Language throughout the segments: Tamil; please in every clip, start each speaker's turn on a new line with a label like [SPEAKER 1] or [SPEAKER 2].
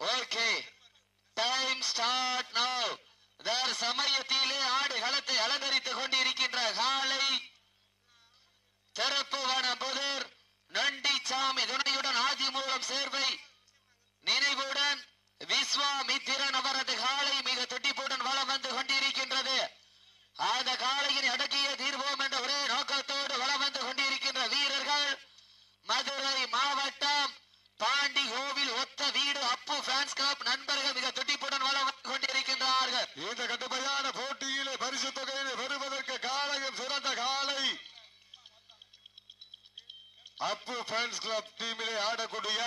[SPEAKER 1] ஓகே. டைம் ஸ்டார்ட் நவ் வேறு சமயத்திலே ஆடு களத்தை அலங்கரித்துக் கொண்டிருக்கின்ற காலை சிறப்பு வனபுதர் நண்டி சாமி துணையுடன் ஆதி மூலம் சேர்வை நினைவுடன் விஸ்வாமித்திரன் அவரது காலை மிக துட்டிப்புடன் வளம் வந்து கொண்டிருக்கின்றது. அந்த காளையின் அடக்கிய தீர்வோம் என்ற ஒரே நோக்கத்தோடு வளம் வந்து கொண்டிருக்கின்ற வீரர்கள் மதுரை மாவட்டம் பாண்டி கோவில் ஒத்த வீடு அப்பு ஃபேன்ஸ் கிளப் நண்பர்கள் மிக துட்டிப்புடன் வளம் வந்து கொண்டிருக்கின்றார்கள்
[SPEAKER 2] இந்த கடுமையான போட்டியிலே பரிசு தொகையினை பெறுவதற்கு காலையும் சிறந்த காலை ஃபேன்ஸ் கிளப் டீமிலே ஆடக்கூடிய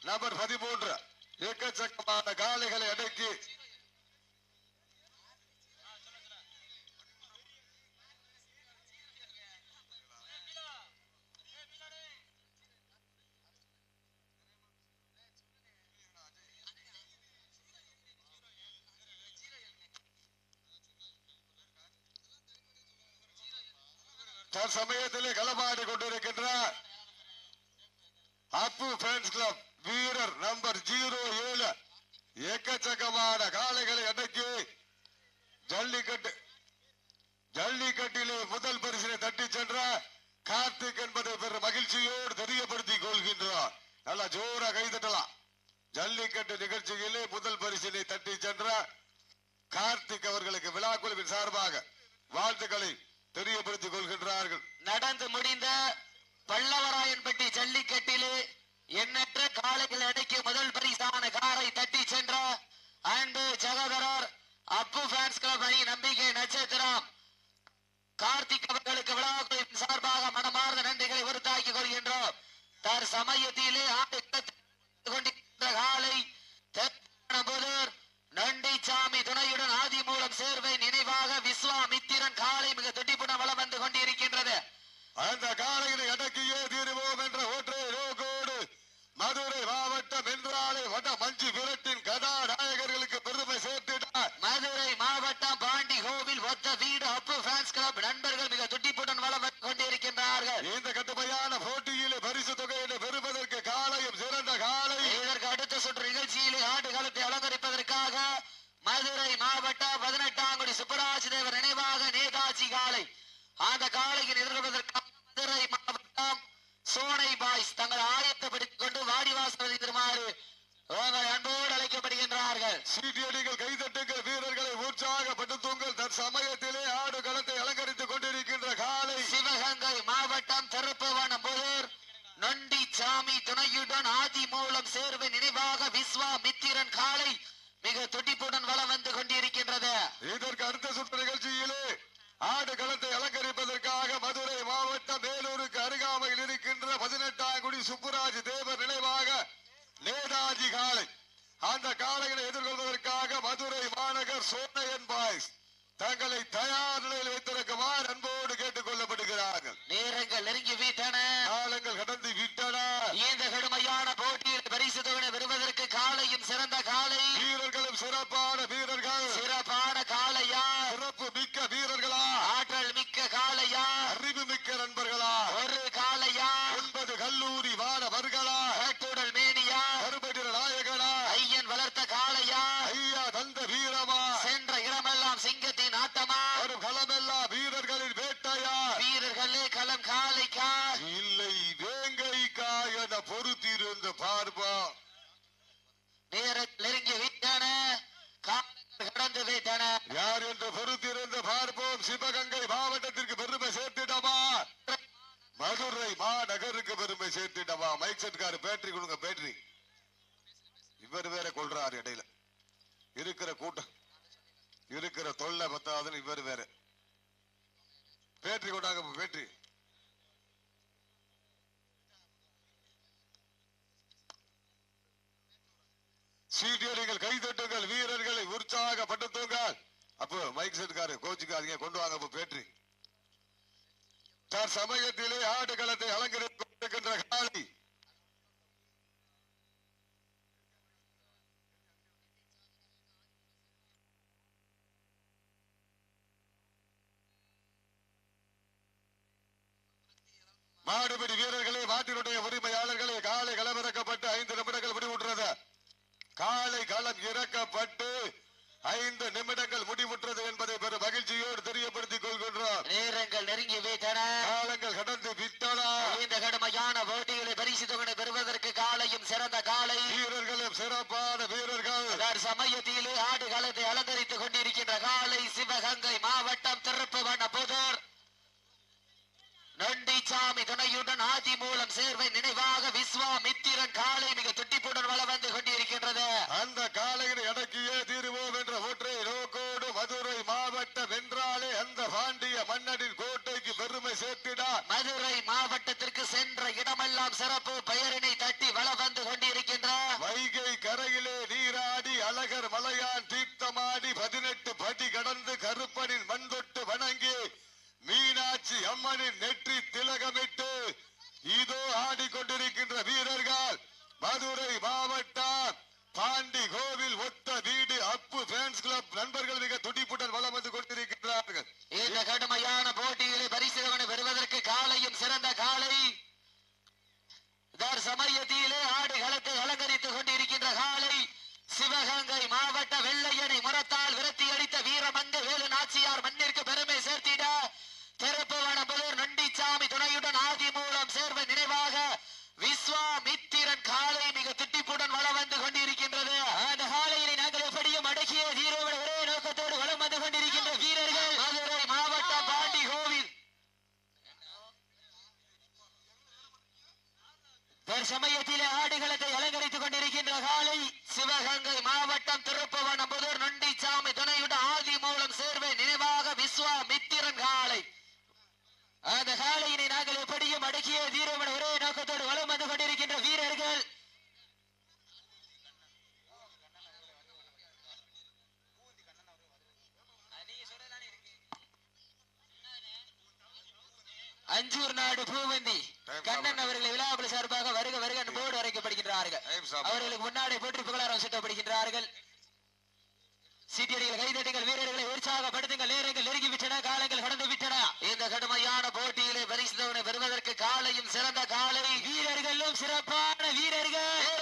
[SPEAKER 2] நபர் பதிமூன்று. எக்கச்சக்கமான காளைகளை அடக்கி. தற்சமயத்திலே களமாடி கொண்டிருக்கின்ற அப்பு ஃபேன்ஸ் கிளப் வீரர் நம்பர் ஜீரோ ஏழு. எக்கச்சக்கமான காளைகளை அடக்கி ஜல்லிக்கட்டு ஜல்லிக்கட்டிலே முதல் பரிசினை தட்டி சென்ற கார்த்திக் என்பதை பெரும் மகிழ்ச்சியோடு தெரியப்படுத்திக் கொள்கின்றார். நல்லா ஜோரா கைதட்டலாம். ஜல்லிக்கட்டு நிகழ்ச்சியிலே முதல் பரிசினை தட்டி சென்ற கார்த்திக் அவர்களுக்கு விழா குழுவின் சார்பாக வாழ்த்துக்களை தெரியப்படுத்திக் கொள்கின்றார்கள்.
[SPEAKER 1] நடந்து முடிந்த பல்லவராயன்பட்டி ஜல்லிக்கட்டிலே எண்ணற்ற காலைகள் அடைக்கு முதல் பரிசான காரை தட்டி சென்ற அன்பு சகோதரர் அப்பு ஃபேன்ஸ் கிளப் அணி நம்பிக்கை நட்சத்திரம். கார்த்திக் அவர்களுக்கு விழாக்குழுவின் சார்பாக மனமார்ந்த நன்றிகளை உறுத்தாக்கிக் கொள்கின்றோம். தர் சமயத்திலே ஆண்டு கொண்டிருந்த காலை தெற்கானபுதூர் நண்டிச்சாமி துணையுடன் ஆதி மூலம் சேர்வை நினைவாக விஸ்வாமித்திரன் காலை மிக துடிப்புடன் வளம் வந்து கொண்டிருக்கின்றது.
[SPEAKER 2] அந்த காலையினை அடக்கியே தீருவோம் என்ற ஒற்றை நோக்கோடு மதுரை என்றாலே வட மஞ்சு விரட்டின் கதாநாயகர்களுக்கு பெருமை சேர்த்திட்டார்.
[SPEAKER 1] மதுரை மாவட்டம் பாண்டி கோவில் ஒத்த வீடு அப்பு ஃபேன்ஸ் கிளப் நண்பர்கள் மிக துடிப்புடன் வளம் கொண்டிருக்கின்றார்கள்.
[SPEAKER 2] இந்த கடுமையான போட்டியிலே பரிசு தொகையினை பெறுவதற்கு காலையும் சிறந்த காலை.
[SPEAKER 1] இதற்கு அடுத்த சுற்று நிகழ்ச்சியிலே ஆடு காலத்தை அலங்கரிப்பதற்காக மதுரை மாவட்டம் பதினெட்டாங்குடி சுப்பராஜ் தேவர் நினைவாக நேதாஜி காலை. அந்த காலையில் எதிர்கொள்வதற்காக மதுரை மாவட்டம் சோனை பாய்ஸ் தங்கள் ஆயத்தப்படுத்திக் கொண்டு வாடிவாசல் திருமாறு உங்கள் அன்போடு அழைக்கப்படுகின்றார்கள்
[SPEAKER 2] சீட்டியடிகள் கைதட்டுங்கள் வீரர்களை உற்சாகப்படுத்துங்கள். தற்சமயத்திலே ஆடு களத்தை அலங்கரித்துக் கொண்டிருக்கின்ற காலை.
[SPEAKER 1] சிவகங்கை மாவட்டம் திருப்பவனம் புதூர் நொண்டி சாமி துணையுடன் ஆதி மூலம் சேர்வு நினைவாக விஸ்வா மித்திரன் காலை மிக துடிப்புடன் வளம் வந்து கொண்டிருக்கின்றது.
[SPEAKER 2] இதற்கு அடுத்த சுற்று நிகழ்ச்சியிலே ஆடு களத்தை அலங்கரிப்பதற்காக மதுரை மாவட்டம் வேலூருக்கு அருகாமையில் இருக்கின்ற பதினெட்டாம் குடி சுப்புராஜ் தேவர் நினைவாக நேதாஜி காளை அந்த காளைகளை எதிர்கொள்வதற்காக மதுரை மாநகர் சோனையன் பாய்ஸ் தங்களை தயார் நிலையில் வைத்திருக்குமாறு அன்போடு கேட்டுக் கொள்ளப்படுகிறார்கள்.
[SPEAKER 1] நேரங்கள் நெருங்கி விட்டன.
[SPEAKER 2] காலங்கள் கடந்து விட்டன.
[SPEAKER 1] இந்த கடுமையான போட்டியில் பரிசு தொகை பெறுவதற்கு காலையும் சிறந்த காலை
[SPEAKER 2] வீரர்களும் சிறப்பான வீரர்கள்.
[SPEAKER 1] சிறப்பான காளையா?
[SPEAKER 2] சிறப்பு மிக்க வீரர்களா?
[SPEAKER 1] ஆற்றல் மிக்க காளையா?
[SPEAKER 2] அறிவு மிக்க நண்பர்களா
[SPEAKER 1] ஒரு காளையா
[SPEAKER 2] ஒன்பது கல்லூரி மாணவர்களா
[SPEAKER 1] கட்டுடல் மேனியா
[SPEAKER 2] கருப்பட்டிர நாயகனா
[SPEAKER 1] ஐயன் வளர்த்த காளையா
[SPEAKER 2] ஐயா தந்த வீரமா
[SPEAKER 1] சென்ற இடமெல்லாம் சிங்கத்தின் ஆட்டமா
[SPEAKER 2] வரும் களமெல்லாம் வீரர்களின் வேட்டையா
[SPEAKER 1] வீரர்களே களம் காளைக்கா
[SPEAKER 2] இல்லை வேங்கைக்கா என பொறுத்திருந்து பார்ப்பா
[SPEAKER 1] நேரங்கள் நெருங்கி விட்டன காலங்கள் கடந்து விட்டன
[SPEAKER 2] யார் என்று பொறுத்திருந்து பார்ப்போம் சிவகங்கை மாவட்டத்திற்கு பெருமை சேர்த்திடமா மதுரை மாநகருக்கு பெருமை சேர்த்திடமா மைக் செட்காரு பேட்டரி கொடுங்க பேட்டரி. இவர் வேற கொள்றாரு இடையில. இருக்கிற கூட்டம் இருக்கிற தொல்லை பத்தாதுன்னு இவர் வேற பேட்டரி கொண்டாங்க பேட்டரி சீட்டியடிகள் கைதட்டுங்கள் வீரர்களை உற்சாகப்படுத்துங்கள் அப்போ மைக் செட்காரு கோச்சுக்காதீங்க கொண்டு வாங்க அப்போ பேட்டரி தற்சமயத்திலே ஆடுகளத்தை அலங்கரித்துக் கொண்டிருக்கின்ற காளி மாடுபிடி வீரர்களே மாட்டினுடைய உரிமையாளர்களே காலை களமிறக்கப்பட்டு ஐந்து நிமிடங்கள் முடிவுற்றது. காலை களம் இறக்கப்பட்டு ஐந்து நிமிடங்கள் முடிவுற்றது என்பதை பெரும் மகிழ்ச்சியோடு தெரியப்படுத்திக் கொள்கின்றோம்.
[SPEAKER 1] நேரங்கள் நெருங்கி விட்டன.
[SPEAKER 2] காலங்கள் கடந்து விட்டன.
[SPEAKER 1] இந்த கடுமையான போட்டிகளை பரிசு தொகை பெறுவதற்கு காலையும் சிறந்த காலை.
[SPEAKER 2] வீரர்களும் சிறப்பான வீரர்கள்.
[SPEAKER 1] சமயத்திலே ஆடு களத்தை அலங்கரித்துக் கொண்டிருக்கின்ற காலை சிவகங்கை மாவட்டம் திருப்புவன புதூர் நொண்டிச்சாமி துணையுடன் ஆதி மூலம் சேர்வை நினைவாக விஸ்வாமித்திரன் காலை மிக துட்டிப்புடன் வள வந்து கொண்டிருக்கின்றது.
[SPEAKER 2] அந்த காலையில் அடக்கியே தீருவோம் என்ற ஒற்றை நோக்கோடு மதுரை மாவட்டம் வென்றாலே அந்த பாண்டிய மன்னனின் கோட்டைக்கு பெருமை சேர்த்திடார்
[SPEAKER 1] மதுரை மாவட்டத்திற்கு சென்ற இடமெல்லாம் சிறப்பு பெயரினை தட்டி வள வந்து கொண்டிருக்கின்ற.
[SPEAKER 2] வைகை கரையிலே நீராடி அழகர் மலையான் தீர்த்தமாடி பதினெட்டு படி கடந்து கருப்பனின் மண் தொட்டு வணங்கி மீனாட்சி அம்மனின் நெற்றி திலகமிட்டு இதோ ஆடிக்கொண்டிருக்கின்ற வீரர்கள் மதுரை மாவட்டம் பாண்டி கோவில் ஒத்த வீடு அப்பு ஃபேன்ஸ் கிளப் நண்பர்கள் மிக துடிப்புடன் வலம் வந்து கொண்டிருக்கின்றார்கள்
[SPEAKER 1] இந்த கடுமையான போட்டிகளை பரிசுகளை பெறுவதற்கு காலையும் சிறந்த காலை தர் சமயத்திலே ஆடு களத்தை அலங்கரித்துக் கொண்டிருக்கின்ற காலை சிவகங்கை மாவட்ட வெள்ளையணி முரத்தால் விரட்டி அடித்த வீரமங்க வேலு நாச்சியார் மண்ணிற்கு பெருமை சேர்த்திட திருப்புவனம்புதூர் நொண்டிச்சாமி துணையுடன் ஆதி மூலம் சேர்வை நினைவாக விஸ்வாமித்திரன் காலை மிக திட்டிப்புடன் வளம் வந்து கொண்டிருக்கின்றது அந்த காலையினை நாங்கள் எப்படியும் அடக்கிய தீரோட ஒரே நோக்கத்தோடு வளம் வந்து கொண்டிருக்கின்ற வீரர்கள் மதுரை மாவட்டம் பாண்டி கோவில் சமயத்திலே ஆடுகளத்தை அலங்கரித்துக் கொண்டிருக்கின்ற காலை சிவகங்கை மாவட்டம் திருப்புவனம்புதூர் நொண்டிச்சாமி துணையுடன் ஆதி மூலம் சேர்வை நினைவாக விஸ்வாமித்திரன் காலை. அந்த காலையினை நாங்கள் எப்படியும் அடக்கிய தீரவன் ஒரே நோக்கத்தோடு வலம் வந்து கொண்டிருக்கின்ற வீரர்கள். அஞ்சூர் நாடு பூவந்தி. கண்ணன் அவர்களை விழாவில் சார்பாக வருக வருக போர்டு வரைக்கப்படுகின்றார்கள். அவர்களுக்கு முன்னாடி போற்றி புகழாரம் சுட்டப்படுகின்றார்கள். சீட்டியடிகள் கைதட்டுங்கள் வீரர்களை உற்சாகப்படுத்துங்கள். நேரங்கள் நெருங்கி விட்டன காலங்கள் கடந்து விட்டன. இந்த கடுமையான போட்டியிலே பரிசுத்தவனை பெறுவதற்கு காலையும் சிறந்த காலை. வீரர்களும் சிறப்பான வீரர்கள்.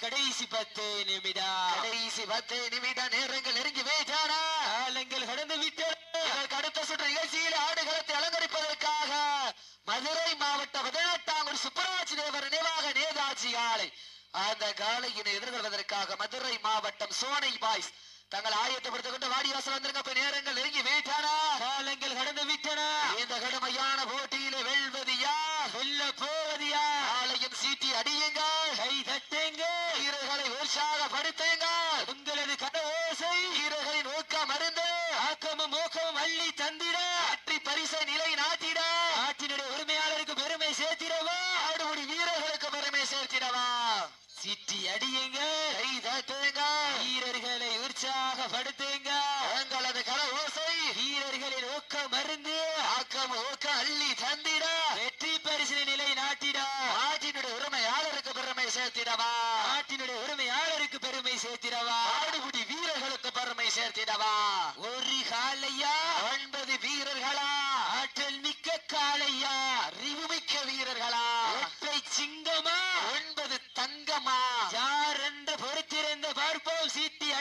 [SPEAKER 1] கடைசி
[SPEAKER 3] பத்து நிமிடம்.
[SPEAKER 1] கடைசி பத்து நிமிட நேரங்கள் நெருங்கி விட்டானா
[SPEAKER 3] காலங்கள் கடந்து
[SPEAKER 1] இதற்கு அடுத்த சுற்று நிகழ்ச்சியில் ஆடுகளத்தை அலங்கரிப்பதற்காக மதுரை மாவட்ட பதினெட்டாம் சுப்பராஜ் தேவர் நினைவாக நேதாஜி காலை. அந்த காலையினை எதிர்கொள்வதற்காக மதுரை மாவட்டம் சோனை பாய்ஸ் தங்கள் ஆயத்தப்படுத்திக் கொண்டு வாடிவாசல் வந்திருக்க இப்ப நேரங்கள் நெருங்கி விட்டானா
[SPEAKER 3] காலங்கள் கடந்து விட்டன.
[SPEAKER 1] இந்த கடுமையான போட்டியிலே வெல்வது யார்
[SPEAKER 3] வெல்ல போவது யார்
[SPEAKER 1] காலையின் சீட்டி அடியுங்கள்
[SPEAKER 3] கை தட்டுங்க
[SPEAKER 1] வீரர்களை உற்சாகப்படுத்துங்கள்
[SPEAKER 3] உங்களது கட ஓசை
[SPEAKER 1] வீரர்களின் ஊக்கம் அருந்து
[SPEAKER 3] ஆக்கமும் ஊக்கமும் அள்ளி தந்திட
[SPEAKER 1] வெற்றி பரிசை நிலை நாட்டிட
[SPEAKER 3] நாட்டினுடைய உரிமையாளருக்கு பெருமை சேர்த்திடவா
[SPEAKER 1] ஆடுபடி வீரர்களுக்கு பெருமை சேர்த்திடவா
[SPEAKER 3] சிட்டி அடியுங்க
[SPEAKER 1] கை தட்டுங்க
[SPEAKER 3] வீரர்களை உற்சாகப்படுத்துங்க
[SPEAKER 1] எங்களது கல ஓசை
[SPEAKER 3] வீரர்களின் ஊக்கம் மருந்து
[SPEAKER 1] ஆக்கம் ஊக்கம் அள்ளி தந்திட
[SPEAKER 3] வெற்றி பரிசினை நிலை நாட்டிட.
[SPEAKER 1] நாட்டினுடைய உரிமையாளருக்கு பெருமை சேர்த்திடவா.
[SPEAKER 3] நாட்டினுடைய உரிமையாளருக்கு பெருமை சேர்த்திடவா.
[SPEAKER 1] ஆடுபடி வீரர்களுக்கு பெருமை சேர்த்திடவா.
[SPEAKER 3] ஒரு காலையா?
[SPEAKER 1] ஒன்பது வீரர்களா.
[SPEAKER 3] ஆற்றல் மிக்க காளையா?
[SPEAKER 1] அறிவுமிக்க வீரர்களா.
[SPEAKER 3] ஒற்றை சிங்கமா?
[SPEAKER 1] ஒன்பது தங்கமா.
[SPEAKER 3] யார் என்று பொறுத்திருந்த பார்ப்போம் சீட்டி.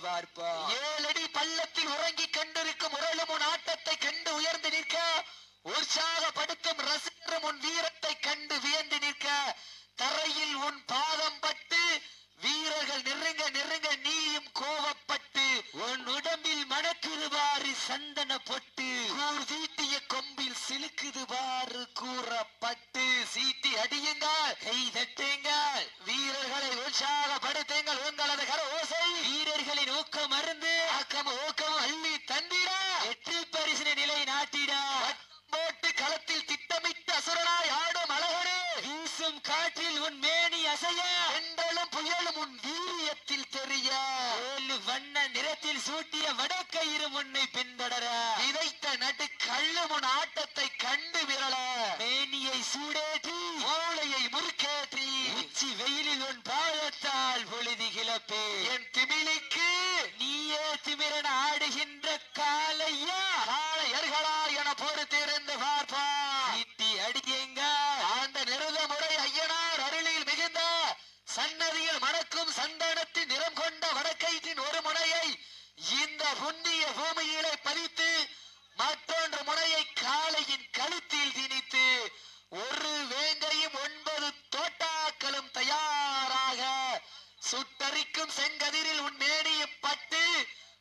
[SPEAKER 3] பார்ப்போம்
[SPEAKER 1] ஏழடி பள்ளத்தில் உறங்கிக் கண்டிருக்கும் உரளும் உன் ஆட்டத்தை கண்டு உயர்ந்து நிற்க உற்சாகப்படுத்தும் ரசிகரும் உன் வீரத்தை கண்டு வியந்து நிற்க தரையில் உன்
[SPEAKER 3] பா வண்ண நிறத்தில் சூட்டிய வடக்கயிறு முன்னை பின்தொடர
[SPEAKER 1] விதைத்த நட்டு கள்ளு முன் ஆட்டத்தை கண்டு விரல.
[SPEAKER 3] மேனியை சூடேற்றி
[SPEAKER 1] ஓலையை முறுக்கேற்றி
[SPEAKER 3] உச்சி வெயிலில் உன் பாதத்தால் பொழுதி கிளப்பே.
[SPEAKER 1] என் திமிழிக்கு
[SPEAKER 3] நீயே திமிரன் ஆடுகின்ற காலையா
[SPEAKER 1] காளையர்களா என பொறுத்திருந்து பார்ப்பா புண்ணிய பூமியிலே பதித்து மற்றொன்று முனையை காளையின் கழுத்தில் திணித்து ஒரு வேங்கையும் ஒன்பது தோட்டாக்களும் தயாராக சுட்டரிக்கும் செங்கதிரில் உன் மேனியும் பட்டு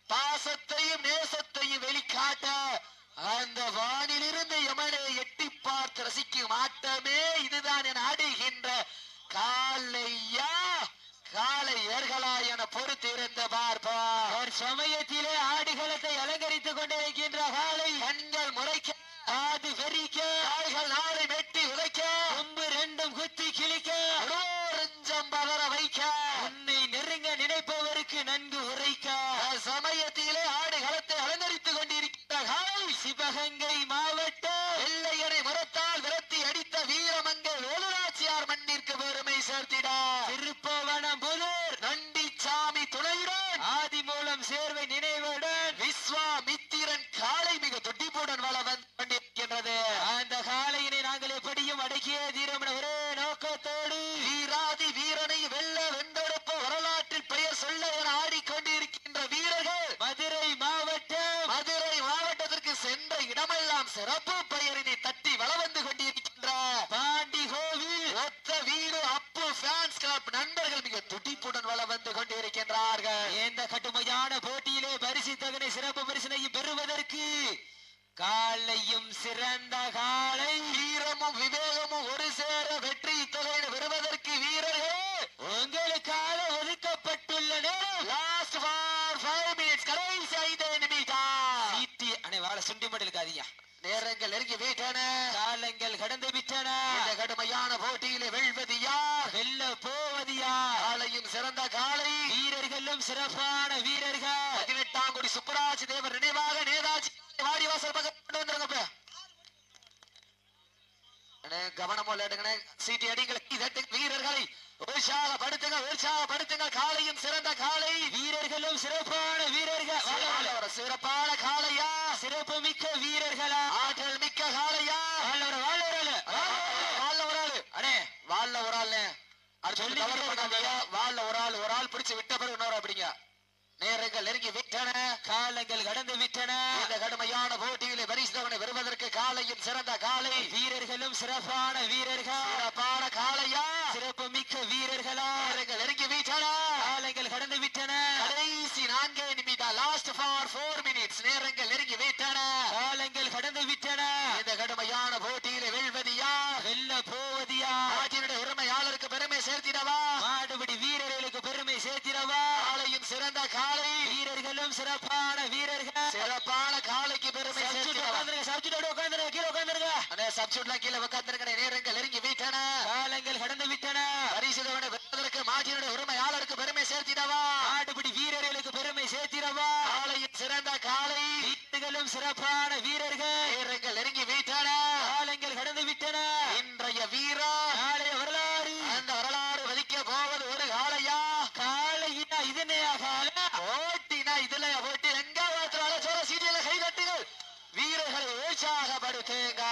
[SPEAKER 1] பாசத்தையும் நேசத்தையும் வெளிக்காட்ட அந்த வானிலிருந்து யமனை எட்டி பார்த்து ரசிக்கும் ஆட்டமே இதுதான் என ஆடுகின்ற காலையா காளையர்களா என பொறுத்திருந்த பார்ப்பா
[SPEAKER 3] ஒரு சமயத்திலே ஆடுகளத்தை அலங்கரித்துக் கொண்டிருக்கின்ற காலை
[SPEAKER 1] கண்கள் முறைக்க
[SPEAKER 3] ஆடு வெறிக்க
[SPEAKER 1] கால்கள் நாளை வெட்டி உதைக்க
[SPEAKER 3] கொம்பு ரெண்டும் குத்தி கிழிக்க
[SPEAKER 1] நெஞ்சம் பதற வைக்க
[SPEAKER 3] உன்னை நெருங்க நினைப்பவருக்கு நன்கு உரைக்க
[SPEAKER 1] சமயத்திலே ஆடுகளத்தை அலங்கரித்துக் கொண்டிருக்கின்ற காலை
[SPEAKER 3] சிவகங்கை மாவட்டம்
[SPEAKER 1] வெள்ளையனை முரத்தால் விரட்டி அடித்த வீரமங்கை வேலுநாச்சியார் மண்ணிற்கு பெருமை சேர்த்திட
[SPEAKER 3] திருப்பவனம் புதூர்
[SPEAKER 1] நண்டிச்சாமி துணையுடன்
[SPEAKER 3] ஆதி மூலம் சேர்வை நினைவுடன்
[SPEAKER 1] விஸ்வாமித்திரன் காளை மிக துடிப்புடன் வள வந்து கொண்டிருக்கின்றது
[SPEAKER 3] அந்த காளையினை நாங்கள் எப்படியும் அடக்கிய தீரம் என ஒரே நோக்கத்தோடு
[SPEAKER 1] வீராதி வீரனை வெல்ல வென்றெடுப்ப வரலாற்றில் பெயர் சொல்ல என ஆடிக்கொண்டிருக்கின்ற வீரர்கள்
[SPEAKER 3] மதுரை மாவட்டம்
[SPEAKER 1] மதுரை மாவட்டத்திற்கு சென்ற இடமெல்லாம் சிறப்பு பெயரினை தட்டி வளவந்து கொண்டிருக்கின்ற
[SPEAKER 3] பாண்டி கோவில்
[SPEAKER 1] ஒத்த வீடு அப்பு ஃபேன்ஸ் கிளப் நண்பர்கள் மிக துடிப்புடன் வள வந்து கொண்டிருக்கின்றார்கள்.
[SPEAKER 3] இந்த கடுமையான போட்டியிலே பரிசு தகனை சிறப்பு பரிசினையும் பெறுவதற்கு காலையும் சிறந்த காலை
[SPEAKER 1] வீரமும் விவேகமும் ஒரு சேர வெற்றி தொகையை பெறுவதற்கு வீரர்கள்
[SPEAKER 3] உங்களுக்காக ஒதுக்கப்பட்டுள்ள நேரம்
[SPEAKER 1] லாஸ்ட் ஃபார் ஃபைவ் மினிட்ஸ் கடைசி ஐந்து நிமிடம்
[SPEAKER 3] இருக்காதீங்க
[SPEAKER 1] நேரங்கள் நெருங்கி விட்டன.
[SPEAKER 3] காலங்கள் கடந்து விட்டன.
[SPEAKER 1] இந்த கடுமையான போட்டியிலே வெல்வது யார்?
[SPEAKER 3] வெல்ல போவது யார்?
[SPEAKER 1] காலையும் சிறந்த காலை.
[SPEAKER 3] வீரர்களும் சிறப்பான வீரர்கள்.
[SPEAKER 1] பதினெட்டாம் கோடி சுப்பராஜ் தேவர் நினைவாக நேதாஜி வாடிவாசல் பக்கம் கொண்டு வந்துருங்க கவனமா விளையாடுங்கண்ணே. சீட்டி அடிங்களை. உற்சாகப்படுத்துங்க உற்சாகப்படுத்துங்க. காலையும் சிறந்த காலை
[SPEAKER 3] வீரர்களும் சிறப்பான வீரர்கள்.
[SPEAKER 1] ஒரு சிறப்பான காளையா?
[SPEAKER 3] சிறப்பு மிக்க வீரர்களா?
[SPEAKER 1] ஆற்றல் மிக்க காளையா?
[SPEAKER 3] வாழ்ற வாழ்ற
[SPEAKER 1] வாழ்ல ஒரு ஆளு
[SPEAKER 3] அடே
[SPEAKER 1] வாழ்ல ஒரு ஆள்
[SPEAKER 3] சொல்லி
[SPEAKER 1] பண்ணாதீங்க. வாழ்ல ஒரு ஆள் ஒரு ஆள் பிடிச்சு விட்ட பிறகு இன்னொரு அப்படிங்க. நேரங்கள் நெருங்கி விட்டன.
[SPEAKER 3] காலங்கள் கடந்து விட்டன.
[SPEAKER 1] இந்த கடுமையான போட்டியிலே பரிசுத்தவனை பெறுவதற்கு காலையும் சிறந்த காலை
[SPEAKER 3] வீரர்களும் சிறப்பான வீரர்கள்.
[SPEAKER 1] சிறப்பான காளையா?
[SPEAKER 3] சிறப்பு மிக்க வீரர்களா?
[SPEAKER 1] நேரங்கள் நெருங்கி விட்டன
[SPEAKER 3] காலங்கள் கடந்து விட்டன.
[SPEAKER 1] கடைசி நான்கே நிமிடம் லாஸ்ட் ஃபார் ஃபோர் மினிட்ஸ் நேரங்கள் நெருங்கி விட்டன
[SPEAKER 3] காலங்கள் கடந்து விட்டன.
[SPEAKER 1] இந்த கடுமையான போட்டியிலே வெல்வது யார்?
[SPEAKER 3] வெல்ல போவது யார்?
[SPEAKER 1] நாட்டினுடைய உரிமையாளருக்கு பெருமை சேர்த்திடவா?
[SPEAKER 3] மாடுபிடி வீரர்களுக்கு பெருமை சேர்த்திடவா?
[SPEAKER 1] காலையும் சிறந்த காலை.
[SPEAKER 3] வீரர்களும் சிறப்பான வீரர்கள்.
[SPEAKER 1] சிறப்பான காலைக்கு பெருமை சேர்த்திடவா?
[SPEAKER 3] உட்காந்துருங்க சப்ஜெக்டோட உட்காந்துருங்க கீழே உட்காந்துருங்க
[SPEAKER 1] அண்ணே சப்ஸ்டியூட்லாம் கீழே உட்கார்ந்திருக்கிற நேரங்கள் நெருங்கி விட்டன
[SPEAKER 3] காலங்கள் கடந்து விட்டன
[SPEAKER 1] பரிசுதவனை மாட்டினுடைய உரிமையாளருக்கு பெருமை சேர்த்திடவா?
[SPEAKER 3] மாடுபிடி வீரர்களுக்கு பெருமை சேர்த்திடவா?
[SPEAKER 1] காலையும் சிறந்த காலை
[SPEAKER 3] வீரர்களும் சிறப்பான வீரர்கள்.
[SPEAKER 1] நெருங்கி விட்டன
[SPEAKER 3] காலங்கள் கடந்து விட்டன.
[SPEAKER 1] இன்றைய வீரா
[SPEAKER 3] நாளைய வரலாறு
[SPEAKER 1] அந்த வரலாறு வதிக்க போவது ஒரு காளையா
[SPEAKER 3] காலையினா இதனையா கால
[SPEAKER 1] ஓட்டினா இதுல ஓட்டி எங்க மாத்திரால சோர சீரியல கை தட்டுகள் வீரர்களை உற்சாகப்படுத்துங்க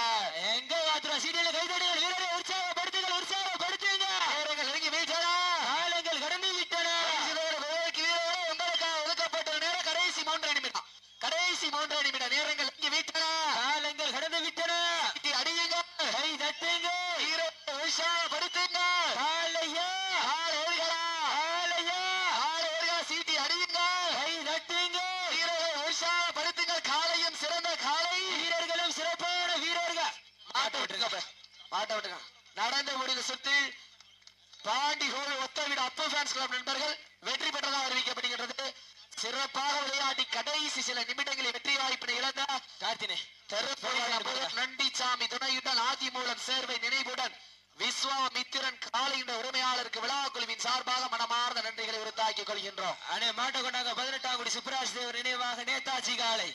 [SPEAKER 3] எங்க வாத்துறா சீரியல கைதடிகள் வீரரை உற்சாகப்படுத்துங்கள் உற்சாகப்படுத்துங்க
[SPEAKER 1] நேரங்கள் நெருங்கி விட்டன
[SPEAKER 3] காலங்கள் கடந்து விட்டன
[SPEAKER 1] பரிசுதவனை பெறுவதற்கு வீரர்களே உங்களுக்காக ஒதுக்கப்பட்ட நேரம் கடைசி மூன்றரை நிமிடம் கடைசி மூன்றரை நிமிடம் நேரங்கள் நெருங்கி விட்டன
[SPEAKER 3] காலங்கள் கடந்து விட்டன
[SPEAKER 1] சீட்டி அடியுங்க
[SPEAKER 3] கை தட்டுங்க
[SPEAKER 1] வீரரை உற்சாகப்படுத்துங்க
[SPEAKER 3] காலையா
[SPEAKER 1] கால் ஏறுகளா
[SPEAKER 3] காலையா
[SPEAKER 1] கால் ஏறுகளா சீட்டி அடியுங்க
[SPEAKER 3] கை தட்டுங்க
[SPEAKER 1] வீரரை உற்சாகப்படுத்துங்க காலையும் சிறந்த காலை
[SPEAKER 3] வீரர்களும் சிறப்பான வீரர்கள்
[SPEAKER 1] மாட்ட விட்டுருங்க அப்ப. மாட்ட விட்டுருங்க நடந்த முடிந்த சுற்றில் பாண்டி கோவில் ஒத்தவிட அப்பு ஃபேன்ஸ் கிளப் நண்பர்கள் வெற்றி பெற்றதாக அறிவிக்கப்படுகின்றது. சிறப்பாக விளையாடி கடைசி சில நிமிடங்களில் வெற்றி வாய்ப்பினை இழந்த
[SPEAKER 3] கார்த்தினே.
[SPEAKER 1] திருப்பூர் நண்டிச்சாமி துணையுடன் ஆதிமூலம் சேர்வை நினைவுடன் விஸ்வாமித்திரன் காலையின் உரிமையாளருக்கு விழா குழுவின் சார்பாக மனமார்ந்த நன்றிகளை உறுத்தாக்கிக் கொள்கின்றோம்.
[SPEAKER 3] அண்ணே மாட்ட கொண்டாங்க பதினெட்டாம் கோடி சுப்ராஜ் தேவர் நினைவாக நேதாஜி காலை.